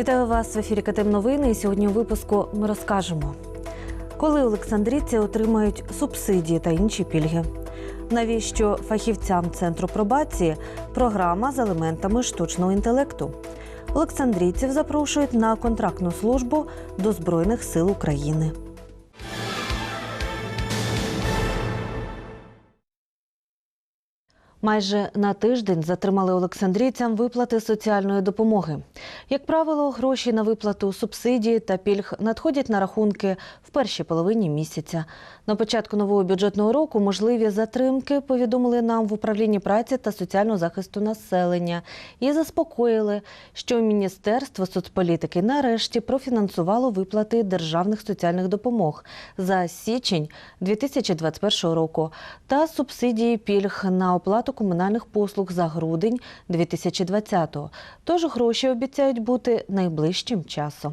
Вітаю вас в ефірі КТМ Новини. І сьогодні у випуску ми розкажемо, коли олександрійці отримають субсидії та інші пільги. Навіщо фахівцям центру пробації програма з елементами штучного інтелекту? Олександрійців запрошують на контрактну службу до Збройних сил України. Майже на тиждень затримали олександрійцям виплати соціальної допомоги. Як правило, гроші на виплату субсидії та пільг надходять на рахунки в першій половині місяця. На початку нового бюджетного року можливі затримки повідомили нам в управлінні праці та соціального захисту населення і заспокоїли, що Міністерство соцполітики нарешті профінансувало виплати державних соціальних допомог за січень 2021 року та субсидії пільг на оплату комунальних послуг за грудень 2020-го. Тож гроші обіцяють бути найближчим часом.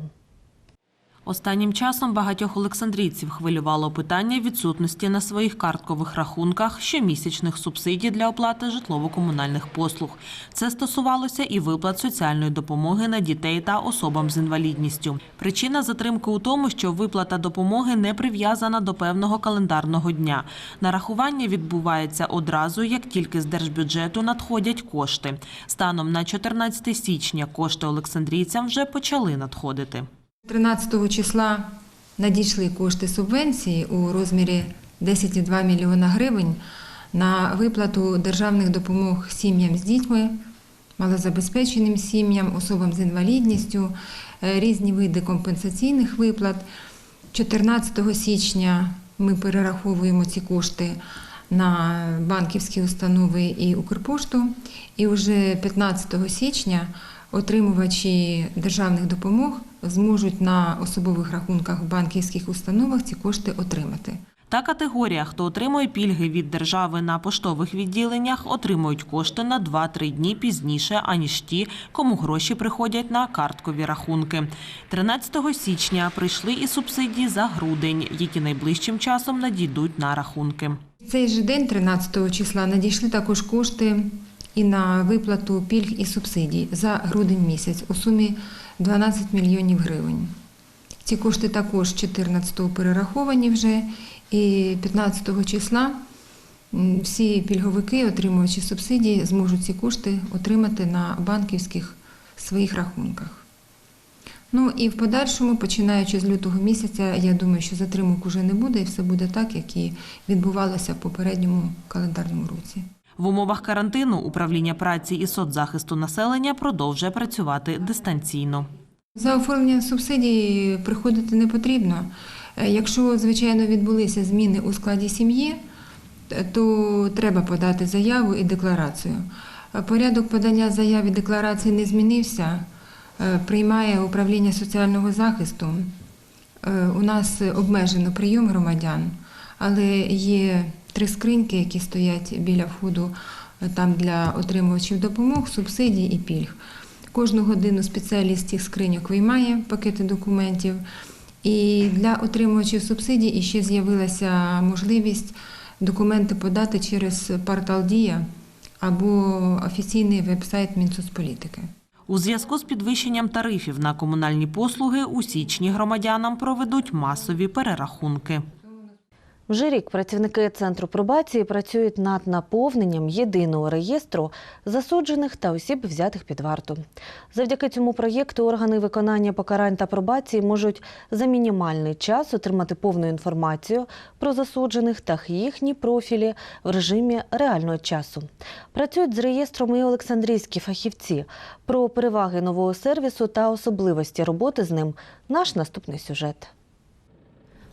Останнім часом багатьох олександрійців хвилювало питання відсутності на своїх карткових рахунках щомісячних субсидій для оплати житлово-комунальних послуг. Це стосувалося і виплат соціальної допомоги на дітей та особам з інвалідністю. Причина затримки у тому, що виплата допомоги не прив'язана до певного календарного дня. Нарахування відбувається одразу, як тільки з держбюджету надходять кошти. Станом на 14 січня кошти олександрійцям вже почали надходити. 13 числа надійшли кошти субвенції у розмірі 10,2 мільйона гривень на виплату державних допомог сім'ям з дітьми, малозабезпеченим сім'ям, особам з інвалідністю, е, різні види компенсаційних виплат. 14 січня ми перераховуємо ці кошти на банківські установи і Укрпошту. І вже 15 січня отримувачі державних допомог зможуть на особових рахунках в банківських установах ці кошти отримати. Та категорія, хто отримує пільги від держави на поштових відділеннях, отримують кошти на 2-3 дні пізніше, аніж ті, кому гроші приходять на карткові рахунки. 13 січня прийшли і субсидії за грудень, які найближчим часом надійдуть на рахунки. Цей же день, 13 числа, надійшли також кошти і на виплату пільг і субсидій за грудень місяць у сумі 12 мільйонів гривень. Ці кошти також 14-го перераховані вже, і 15 числа всі пільговики, отримувачі субсидій, зможуть ці кошти отримати на банківських своїх рахунках. Ну і в подальшому, починаючи з лютого місяця, я думаю, що затримок уже не буде, і все буде так, як і відбувалося в попередньому календарному році. В умовах карантину управління праці і соцзахисту населення продовжує працювати дистанційно. За оформленням субсидій приходити не потрібно. Е, Якщо, звичайно, відбулися зміни у складі сім'ї, то треба подати заяву і декларацію. Е, Порядок подання заяв і декларації не змінився. Е, Приймає управління соціального захисту. Е, У нас обмежено прийом громадян, але є три скриньки, які стоять біля входу е, там для отримувачів допомог, субсидій і пільг. Кожну годину спеціаліст цих скриньок виймає пакети документів. І для отримувачів субсидій іще з'явилася можливість документи подати через портал Дія або офіційний веб-сайт Мінсоцполітики. У зв'язку з підвищенням тарифів на комунальні послуги у січні громадянам проведуть масові перерахунки. Вже рік працівники центру пробації працюють над наповненням єдиного реєстру засуджених та осіб, взятих під варту. Завдяки цьому проєкту органи виконання покарань та пробації можуть за мінімальний час отримати повну інформацію про засуджених та їхні профілі в режимі реального часу. Працюють з реєстром і олександрійські фахівці. Про переваги нового сервісу та особливості роботи з ним наш наступний сюжет.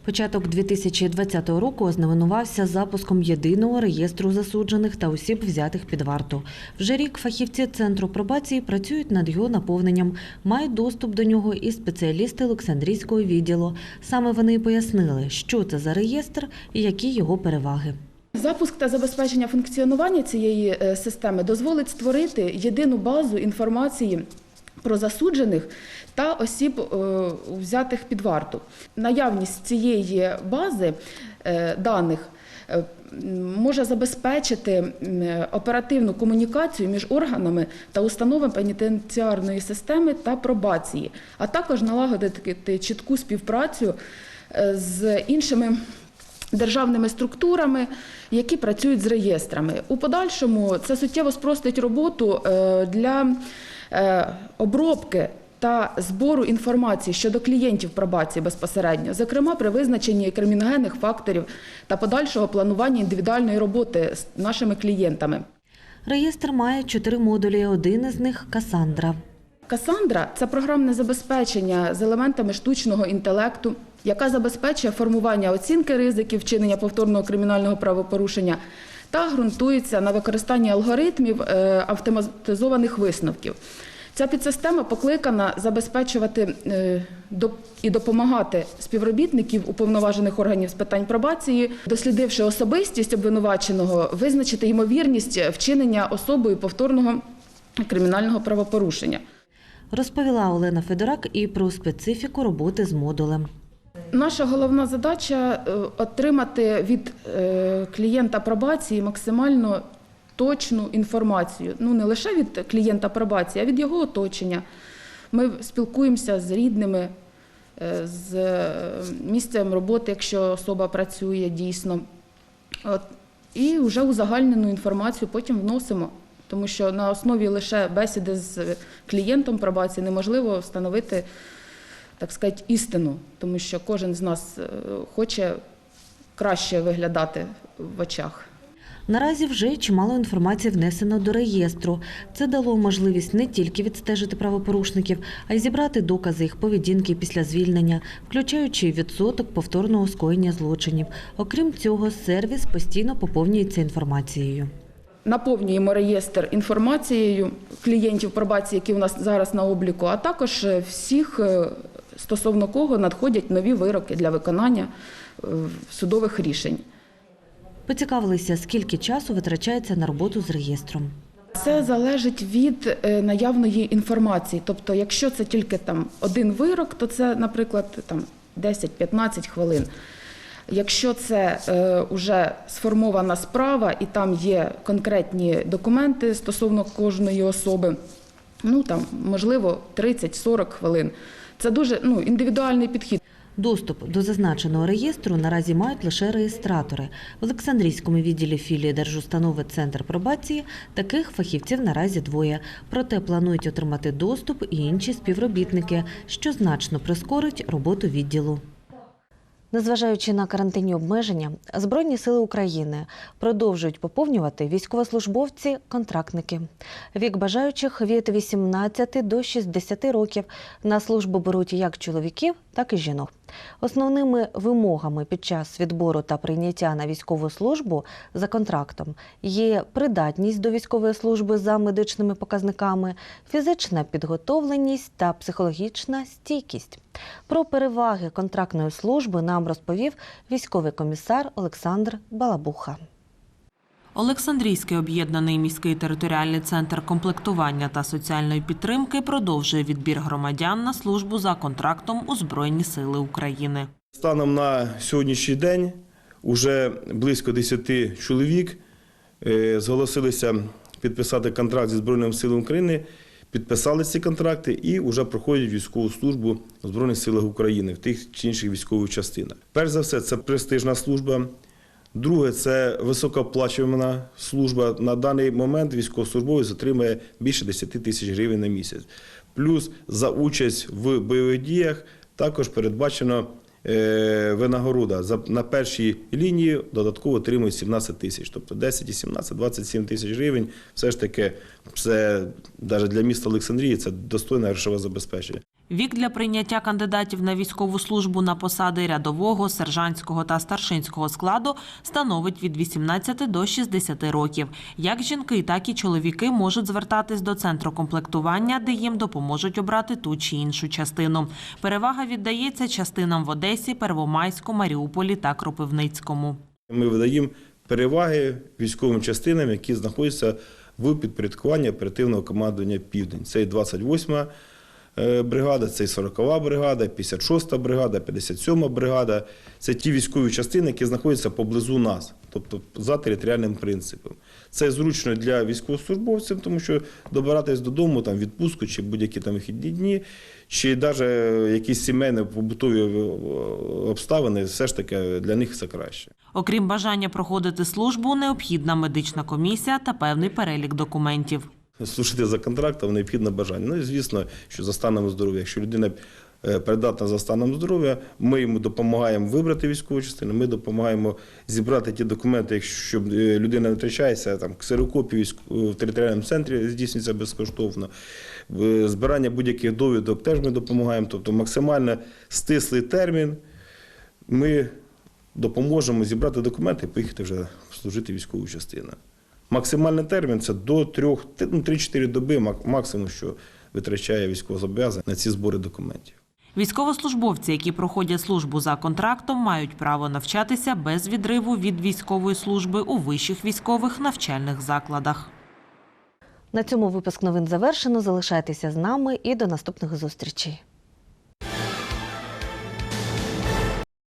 Початок 2020 року ознаменувався запуском єдиного реєстру засуджених та осіб, взятих під варту. Вже рік фахівці центру пробації працюють над його наповненням, мають доступ до нього і спеціалісти Олександрійського відділу. Саме вони пояснили, що це за реєстр і які його переваги. Запуск та забезпечення функціонування цієї е, системи дозволить створити єдину базу інформації про засуджених та осіб, е, взятих під варту. Наявність цієї бази е, даних е, може забезпечити оперативну комунікацію між органами та установами пенітенціарної системи та пробації, а також налагодити чітку співпрацю з іншими державними структурами, які працюють з реєстрами. У подальшому це суттєво спростить роботу е, для е, обробки та збору інформації щодо клієнтів пробації безпосередньо, зокрема при визначенні криміногенних факторів та подальшого планування індивідуальної роботи з нашими клієнтами. Реєстр має чотири модулі. Один із них Касандра. Касандра це програмне забезпечення з елементами штучного інтелекту, яка забезпечує формування оцінки ризиків вчинення повторного кримінального правопорушення та ґрунтується на використанні алгоритмів е, автоматизованих висновків. Ця підсистема покликана забезпечувати е, і допомагати співробітників уповноважених органів з питань пробації, дослідивши особистість обвинуваченого, визначити ймовірність вчинення особою повторного кримінального правопорушення. Розповіла Олена Федорак і про специфіку роботи з модулем. Наша головна задача е, отримати від е, клієнта пробації максимально точну інформацію. Ну не лише від клієнта пробації, а від його оточення. Ми спілкуємося з рідними, е, з місцем роботи, якщо особа працює дійсно. От. І вже узагальнену інформацію потім вносимо. Тому що на основі лише бесіди з клієнтом пробації неможливо встановити так сказати, істину, тому що кожен з нас е, хоче краще виглядати в очах. Наразі вже чимало інформації внесено до реєстру. Це дало можливість не тільки відстежити правопорушників, а й зібрати докази їх поведінки після звільнення, включаючи відсоток повторного скоєння злочинів. Окрім цього, сервіс постійно поповнюється інформацією. Наповнюємо реєстр інформацією клієнтів пробації, які у нас зараз на обліку, а також е, всіх, е, стосовно кого надходять нові вироки для виконання е, судових рішень. Поцікавилися, скільки часу витрачається на роботу з реєстром. Це залежить від е, наявної інформації. Тобто, якщо це тільки там один вирок, то це, наприклад, там 10-15 хвилин. Якщо це е, вже сформована справа і там є конкретні документи стосовно кожної особи, ну там можливо 30-40 хвилин. Це дуже ну, індивідуальний підхід. Доступ до зазначеного реєстру наразі мають лише реєстратори. В Олександрійському відділі філії Держустанови Центр пробації таких фахівців наразі двоє. Проте планують отримати доступ і інші співробітники, що значно прискорить роботу відділу. Незважаючи на карантинні обмеження, Збройні сили України продовжують поповнювати військовослужбовці-контрактники. Вік бажаючих від 18 до 60 років на службу беруть як чоловіків, так і жінок. Основними вимогами під час відбору та прийняття на військову службу за контрактом є придатність до військової служби за медичними показниками, фізична підготовленість та психологічна стійкість. Про переваги контрактної служби нам розповів військовий комісар Олександр Балабуха. Олександрійський об'єднаний міський територіальний центр комплектування та соціальної підтримки продовжує відбір громадян на службу за контрактом у Збройні Сили України. Станом на сьогоднішній день вже близько 10 чоловік е, зголосилися підписати контракт зі Збройними силами України, підписали ці контракти і вже проходять військову службу в Збройних силах України в тих чи інших військових частинах. Перш за все, це престижна служба. Друге, це високооплачувана служба. На даний момент військовослужбовець отримує більше 10 тисяч гривень на місяць. Плюс за участь в бойових діях також передбачено е, винагорода. На першій лінії додатково отримують 17 тисяч. Тобто 10 і 17, 27 тисяч гривень. Все ж таки, це навіть для міста Олександрії це достойне грошове забезпечення. Вік для прийняття кандидатів на військову службу на посади рядового, сержантського та старшинського складу становить від 18 до 60 років. Як жінки, так і чоловіки можуть звертатись до центру комплектування, де їм допоможуть обрати ту чи іншу частину. Перевага віддається частинам в Одесі, Первомайську, Маріуполі та Кропивницькому. Ми видаємо переваги військовим частинам, які знаходяться в підпорядкуванні оперативного командування Південь. Це і 28 е, бригада, це і 40-ва бригада, 56-та бригада, 57-ма бригада. Це ті військові частини, які знаходяться поблизу нас, тобто за територіальним принципом. Це зручно для військовослужбовців, тому що добиратись додому, там відпустку чи будь-які там вихідні дні, чи навіть якісь сімейні побутові е, обставини, все ж таки для них це краще. Окрім бажання проходити службу, необхідна медична комісія та певний перелік документів. Служити за контрактом необхідне бажання. Ну і звісно, що за станом здоров'я. Якщо людина е, придатна за станом здоров'я, ми йому допомагаємо вибрати військову частину, ми допомагаємо зібрати ті документи, якщо е, людина не втрачається, там ксерокопії в територіальному центрі здійснюється безкоштовно. Збирання будь-яких довідок теж ми допомагаємо. Тобто максимально стислий термін. Ми допоможемо зібрати документи і поїхати вже служити військову частину. Максимальний термін це до трьох, ну, 3-4 доби максимум, що витрачає військовозобов'язаний на ці збори документів. Військовослужбовці, які проходять службу за контрактом, мають право навчатися без відриву від військової служби у вищих військових навчальних закладах. На цьому випуск новин завершено. Залишайтеся з нами і до наступних зустрічей.